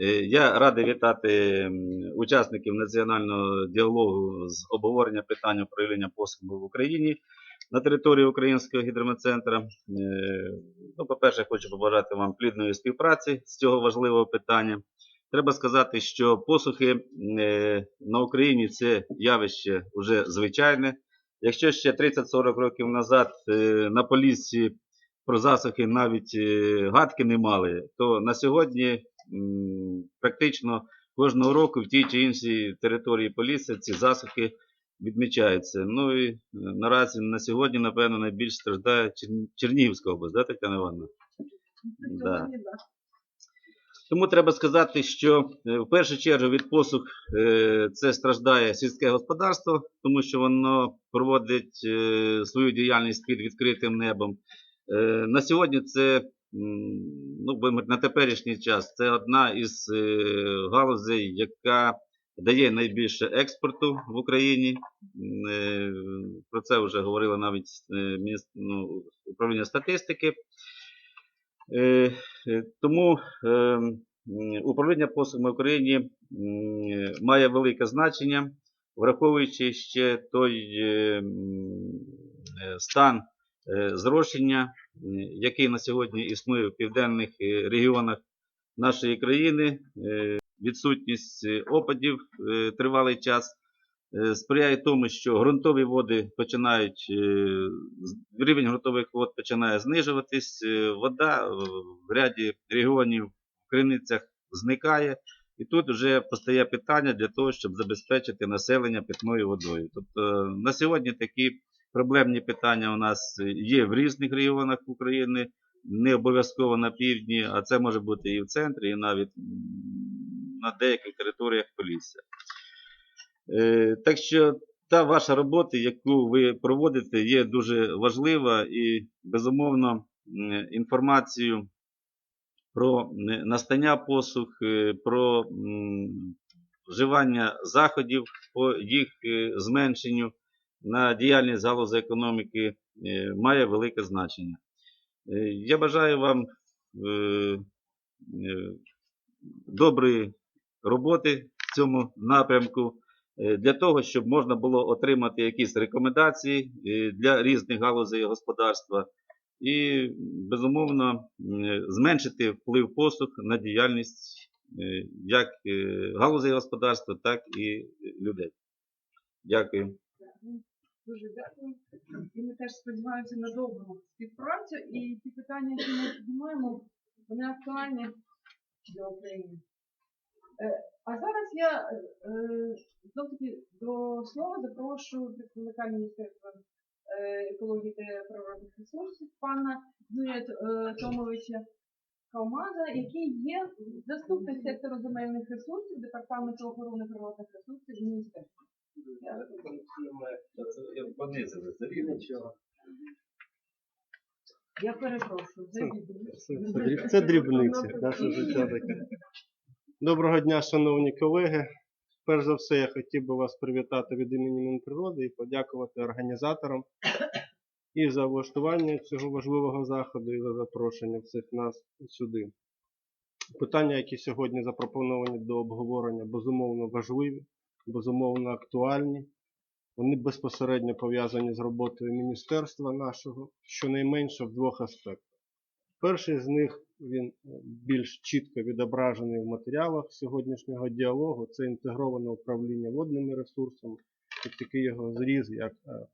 Е, Я радий вітати учасників національного діалогу з обговорення питань управління послуг в Україні на території Українського гідрометцентра. Е, Ну, по-перше, хочу побажати вам плідної співпраці з цього важливого питання. Треба сказати, що посухи е, на Україні це явище вже звичайне. Якщо ще 30-40 років назад на Поліссі про засухи навіть гадки не мали, то на сьогодні практично кожного року в тій чи іншій території Полісся ці засухи відмічаються. Ну і е, наразі на сьогодні, напевно, найбільш страждає Чернігівська область, да, Тетяна Івановна? Да. Тому треба сказати, що е, в першу чергу від посух е, це страждає сільське господарство, тому що воно проводить свою діяльність під відкритим небом. На сьогодні це, ну, на теперішній час, це одна із е, галузей, яка дає найбільше експорту в Україні. Е, Про це вже говорило навіть е, ну, управління статистики. Тому управління послугами в Україні має велике значення, враховуючи ще той стан зрошення, е, який на сьогодні існує в південних е, регіонах нашої країни. Е, Відсутність е, опадів е, тривалий час е, сприяє тому, що ґрунтові води починають, е, рівень ґрунтових вод починає знижуватись, е, вода е, в ряді регіонів в криницях зникає, і тут вже постає питання для того, щоб забезпечити населення питною водою. Тобто е, на сьогодні такі проблемні питання у нас є в різних регіонах України, не обов'язково на півдні, а це може бути і в центрі, і навіть на деяких територіях Полісся. Е, Так що та ваша робота, яку ви проводите, є дуже важлива і, безумовно, інформацію про настання послуг, е, про вживання заходів по їх е, зменшенню на діяльність галузі економіки е, має велике значення. Е, Я бажаю вам е, доброї роботи в цьому напрямку для того, щоб можна було отримати якісь рекомендації для різних галузей господарства і, безумовно, зменшити вплив послуг на діяльність як галузей господарства, так і людей. Дякую. Дуже дякую. І ми теж сподіваємося на добру співпрацю. І ті питання, які ми піднімаємо, вони актуальні для України. Е, А зараз я е, знов таки до слова запрошую представника Міністерства е, екології та природних ресурсів пана Юрія е, Томовича Каумаза, який є заступник сектору земельних ресурсів Департаменту охорони природних ресурсів Міністерства. Я перепрошую. Це- завідую. Це, це, дріб- це дрібниці, наше життя таке. Доброго дня, шановні колеги. Перш за все, я хотів би вас привітати від імені Мінприроди і подякувати організаторам і за влаштування цього важливого заходу, і за запрошення всіх нас сюди. Питання, які сьогодні запропоновані до обговорення, безумовно важливі, безумовно актуальні. Вони безпосередньо пов'язані з роботою міністерства нашого, щонайменше в двох аспектах. Перший з них він е, більш чітко відображений в матеріалах сьогоднішнього діалогу. Це інтегроване управління водними ресурсами, і такий його зріз, як е,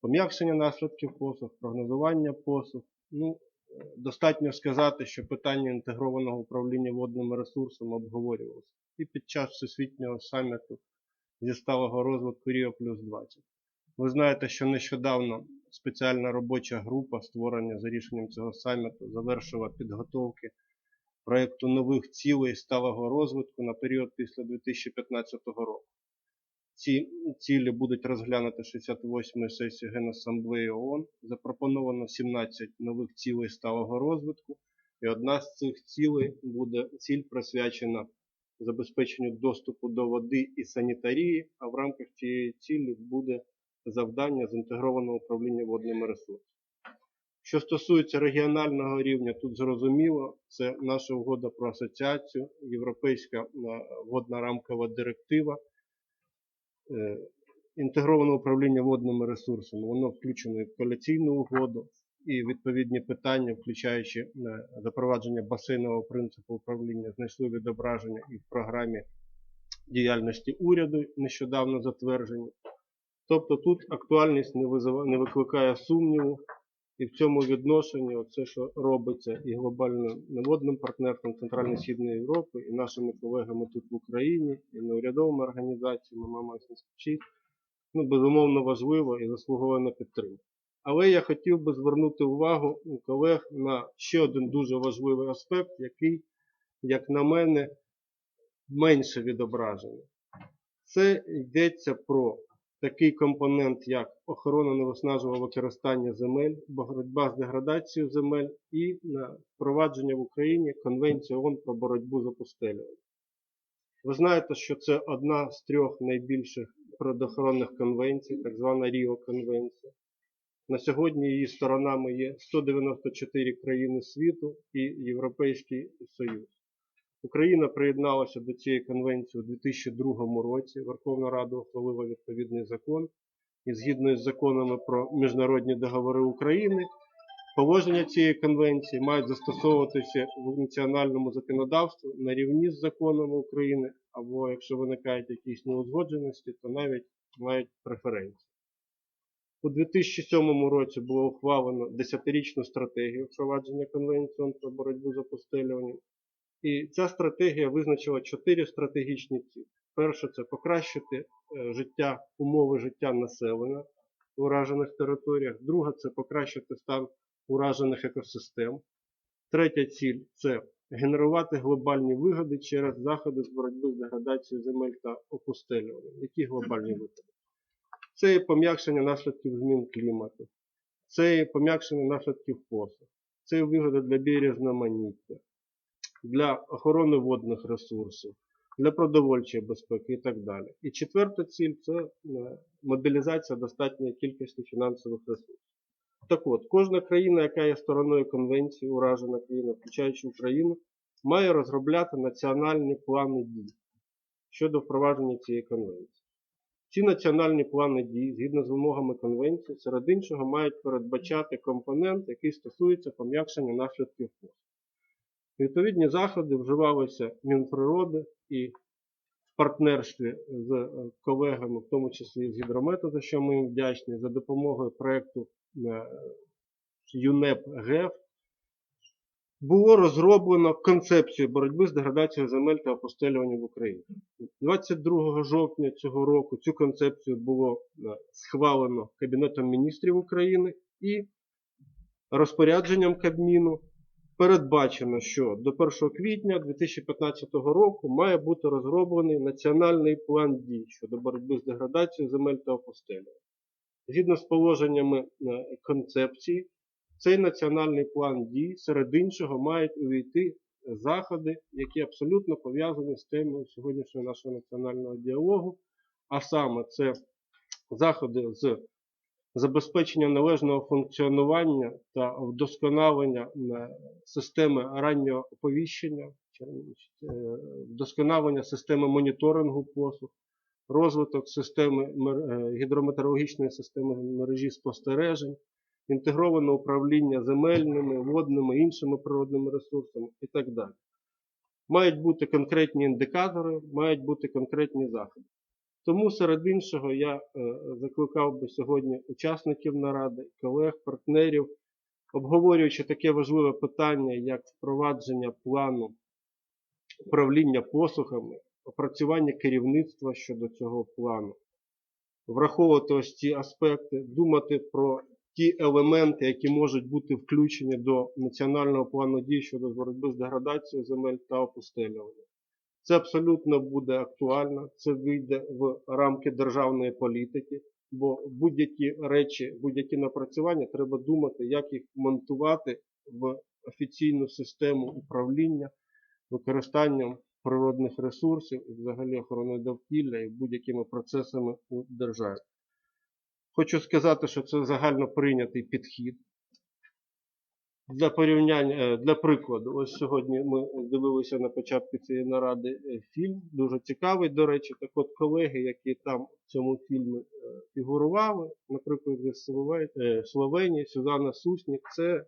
пом'якшення наслідків посух, прогнозування посух. Ну, е, достатньо сказати, що питання інтегрованого управління водними ресурсами обговорювалося і під час всесвітнього саміту зі сталого розвитку Ріо плюс 20. Ви знаєте, що нещодавно спеціальна робоча група, створення за рішенням цього саміту, завершила підготовки проєкту нових цілей сталого розвитку на період після 2015 року. Ці цілі будуть розглянути 68-ї сесії Генасамблеї ООН. Запропоновано 17 нових цілей сталого розвитку, і одна з цих цілей буде ціль присвячена забезпеченню доступу до води і санітарії, а в рамках цієї цілі буде завдання з інтегрованого управління водними ресурсами. Що стосується регіонального рівня, тут зрозуміло, це наша угода про асоціацію, Європейська е, водна рамкова директива, е, інтегроване управління водними ресурсами, воно включено в коаліційну угоду, і відповідні питання, включаючи е, запровадження басейнового принципу управління, знайшли відображення і в програмі діяльності уряду, нещодавно затверджені. Тобто тут актуальність не, викликає сумніву, і в цьому відношенні оце, що робиться і глобальним водним партнерством Центрально-Східної Європи, і нашими колегами тут в Україні, і неурядовими організаціями Мама Чіт, ну, безумовно важливо і заслуговує на підтримку. Але я хотів би звернути увагу у колег на ще один дуже важливий аспект, який, як на мене, менше відображений. Це йдеться про такий компонент, як охорона невиснажливого використання земель, боротьба з деградацією земель і впровадження в Україні Конвенції ООН про боротьбу з опустелюванням. Ви знаєте, що це одна з трьох найбільших природоохоронних конвенцій, так звана Ріо Конвенція. На сьогодні її сторонами є 194 країни світу і Європейський Союз. Україна приєдналася до цієї конвенції у 2002 році. Верховна Рада ухвалила відповідний закон. І згідно із законами про міжнародні договори України, положення цієї конвенції мають застосовуватися в національному законодавстві на рівні з законами України, або якщо виникають якісь неузгодженості, то навіть мають преференції. У 2007 році було ухвалено 10-річну стратегію впровадження Конвенції про боротьбу з опустелюванням. І ця стратегія визначила чотири стратегічні цілі. Перше це покращити е, життя, умови життя населення в уражених територіях. Друга це покращити стан уражених екосистем. Третя ціль це генерувати глобальні вигоди через заходи з боротьби з деградацією земель та опустелюванням. Які глобальні вигоди? Це пом'якшення наслідків змін клімату, це пом'якшення наслідків посух, це і вигоди для біорізноманіття, для охорони водних ресурсів, для продовольчої безпеки і так далі. І четверта ціль це е, мобілізація достатньої кількості фінансових ресурсів. Так от, кожна країна, яка є стороною конвенції, уражена країна, включаючи Україну, має розробляти національні плани дій щодо впровадження цієї конвенції. Ці національні плани дій, згідно з вимогами конвенції, серед іншого мають передбачати компонент, який стосується пом'якшення наслідків посуху. Відповідні заходи вживалися Мінприроди і в партнерстві з е, колегами, в тому числі з гідромету, за що ми їм вдячні, за допомогою проєкту е, ЮНЕП ГЕФ, було розроблено концепцію боротьби з деградацією земель та опустелювання в Україні. 22 жовтня цього року цю концепцію було е, схвалено Кабінетом міністрів України і розпорядженням Кабміну передбачено, що до 1 квітня 2015 року має бути розроблений національний план дій щодо боротьби з деградацією земель та опустелювання. Згідно з положеннями е, концепції, цей національний план дій, серед іншого, мають увійти заходи, які абсолютно пов'язані з темою сьогоднішнього нашого національного діалогу, а саме це заходи з забезпечення належного функціонування та вдосконалення е, системи раннього оповіщення, е, вдосконалення системи моніторингу послуг, розвиток системи е, гідрометеорологічної системи мережі спостережень, інтегроване управління земельними, водними, іншими природними ресурсами і так далі. Мають бути конкретні індикатори, мають бути конкретні заходи. Тому серед іншого я е, закликав би сьогодні учасників наради, колег, партнерів, обговорюючи таке важливе питання, як впровадження плану управління посухами, опрацювання керівництва щодо цього плану, враховувати ось ці аспекти, думати про ті елементи, які можуть бути включені до національного плану дій щодо боротьби з деградацією земель та опустелювання. Це абсолютно буде актуально, це вийде в рамки державної політики, бо будь-які речі, будь-які напрацювання треба думати, як їх монтувати в офіційну систему управління використанням природних ресурсів і взагалі охороною довкілля і будь-якими процесами у державі. Хочу сказати, що це загально прийнятий підхід. Для порівняння, е, для прикладу, ось сьогодні ми дивилися на початку цієї наради е, фільм, дуже цікавий, до речі. Так от колеги, які там в цьому фільмі е, фігурували, наприклад, е, Словенії, Сюзанна Суснік, це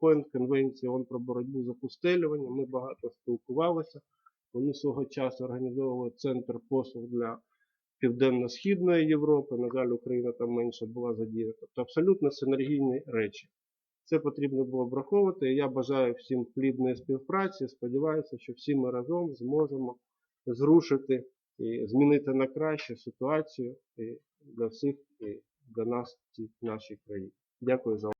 Point Конвенції ООН про боротьбу з опустелюванням. Ми багато спілкувалися. Вони свого часу організовували центр послуг для Південно-Східної Європи. На жаль, Україна там менше була задіяна. Тобто абсолютно синергійні речі. Це потрібно було враховувати. Я бажаю всім плідної співпраці. Сподіваюся, що всі ми разом зможемо зрушити і змінити на краще ситуацію для всіх і для нас в нашій країні. Дякую за увагу.